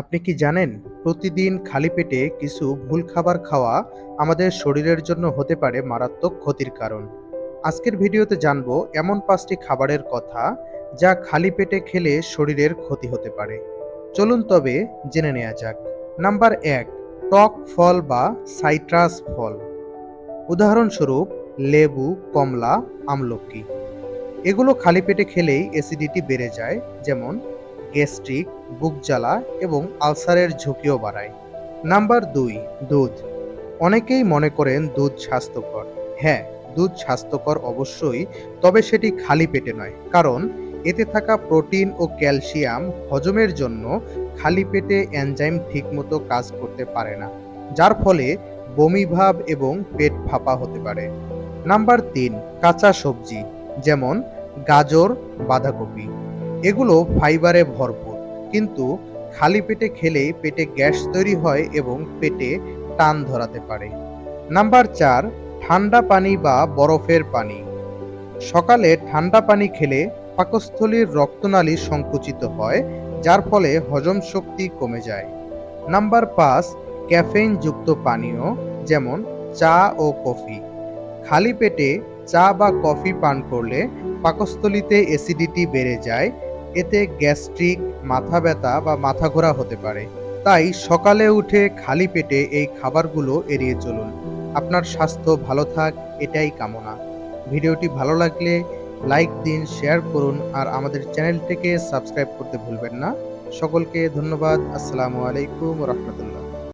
আপনি কি জানেন, প্রতিদিন খালি পেটে কিছু ভুল খাবার খাওয়া আমাদের শরীরের জন্য হতে পারে মারাত্মক ক্ষতির কারণ। আজকের ভিডিওতে জানব এমন পাঁচটি খাবারের কথা যা খালি পেটে খেলে শরীরের ক্ষতি হতে পারে। চলুন তবে জেনে নেওয়া যাক। নাম্বার এক, টক ফল বা সাইট্রাস ফল। উদাহরণস্বরূপ, লেবু, কমলা, আমলকি। এগুলো খালি পেটে খেলেই অ্যাসিডিটি বেড়ে যায়, যেমন গ্যাস্ট্রিক, বুক জ্বালা এবং আলসারের ঝুঁকিও বাড়ায়। নাম্বার দুই, দুধ। অনেকেই মনে করেন দুধ স্বাস্থ্যকর। হ্যাঁ দুধ স্বাস্থ্যকর অবশ্যই, তবে সেটি খালি পেটে নয়, কারণ এতে থাকা প্রোটিন ও ক্যালসিয়াম হজমের জন্য খালি পেটে এনজাইম ঠিকমতো কাজ করতে পারে না, যার ফলে বমি ভাব এবং পেট ফাঁপা হতে পারে। নাম্বার তিন, কাঁচা সবজি, যেমন গাজর, বাঁধাকপি। এগুলো ফাইবারে ভরপুর, কিন্তু খালি পেটে খেলেই পেটে গ্যাস তৈরি হয় এবং পেটে টান ধরাতে পারে। নাম্বার চার, ঠান্ডা পানি বা বরফের পানি। সকালে ঠান্ডা পানি খেলে পাকস্থলীর রক্তনালী সংকুচিত হয়, যার ফলে হজম শক্তি কমে যায়। নাম্বার পাঁচ ক্যাফেইন যুক্ত পানীয়, যেমন চা ও কফি। খালি পেটে চা বা কফি পান করলে পাকস্থলীতে অ্যাসিডিটি বেড়ে যায় এতে গ্যাস্ট্রিক, মাথা ব্যথা বা মাথা ঘোরা হতে পারে। তাই সকালে উঠে খালি পেটে এই খাবারগুলো এড়িয়ে চলুন। আপনার স্বাস্থ্য ভালো থাক, এটাই কামনা। ভিডিওটি ভালো লাগলে লাইক দিন, শেয়ার করুন, আর আমাদের চ্যানেলটিকে সাবস্ক্রাইব করতে ভুলবেন না। সকলকে ধন্যবাদ। আসসালামু আলাইকুম রহমতুল্লাহ।